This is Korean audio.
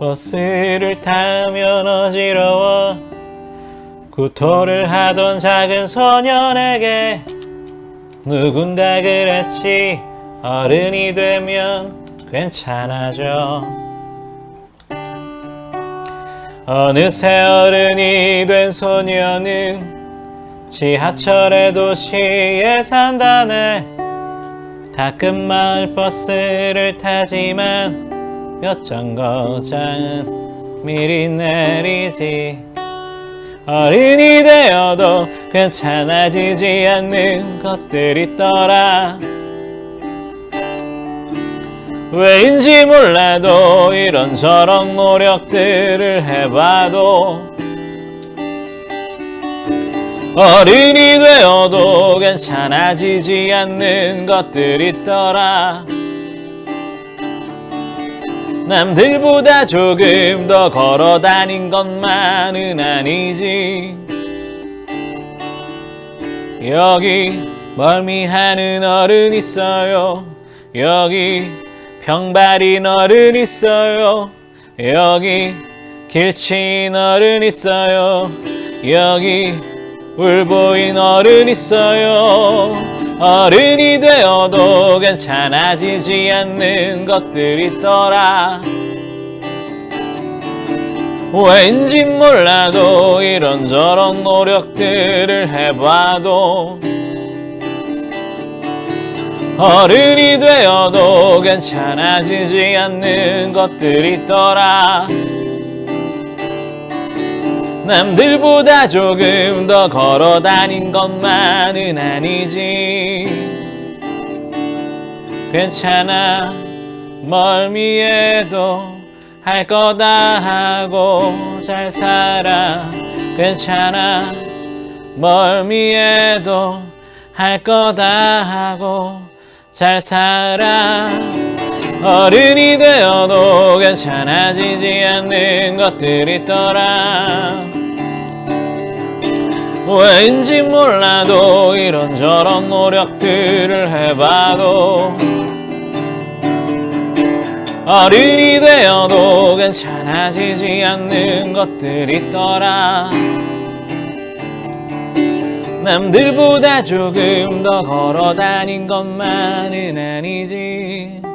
버스를 타면 어지러워. 구토를 하던 작은 소년에게 누군가 그랬지. 어른이 되면 괜찮아져. 어느새 어른이 된 소녀는 지하철의 도시에 산다네. 가끔 마을 버스를 타지만 몇 정거장은 미리 내리지. 어른이 되어도 괜찮아지지 않는 것들이 있더라. 왜인지 몰라도 이런저런 노력들을 해봐도 어른이 되어도 괜찮아지지 않는 것들이 있더라 남들보다 조금 더 걸어 다닌 것만은 아니지. 여기 멀미 하는 어른 있어요. 여기 병발인 어른 있어요. 여기 길친 어른 있어요. 여기 울보인 어른 있어요 어른이 되어도 괜찮아지지 않는 것들이 있더라. 왠지 몰라도 이런저런 노력들을 해봐도 어른이 되어도 괜찮아지지 않는 것들이 있더라 남들보다 조금 더 걸어 다닌 것만은 아니지. 괜찮아 멀미해도 할 거다 하고 잘 살아. 괜찮아 멀미해도 할 거다 하고 잘 살아. 어른이 되어도 괜찮아지지 않는 것들이 있더라 왠지 몰라도 이런저런 노력들을 해봐도 어른이 되어도 괜찮아지지 않는 것들이 있더라. 남들보다 조금 더 걸어 다닌 것만은 아니지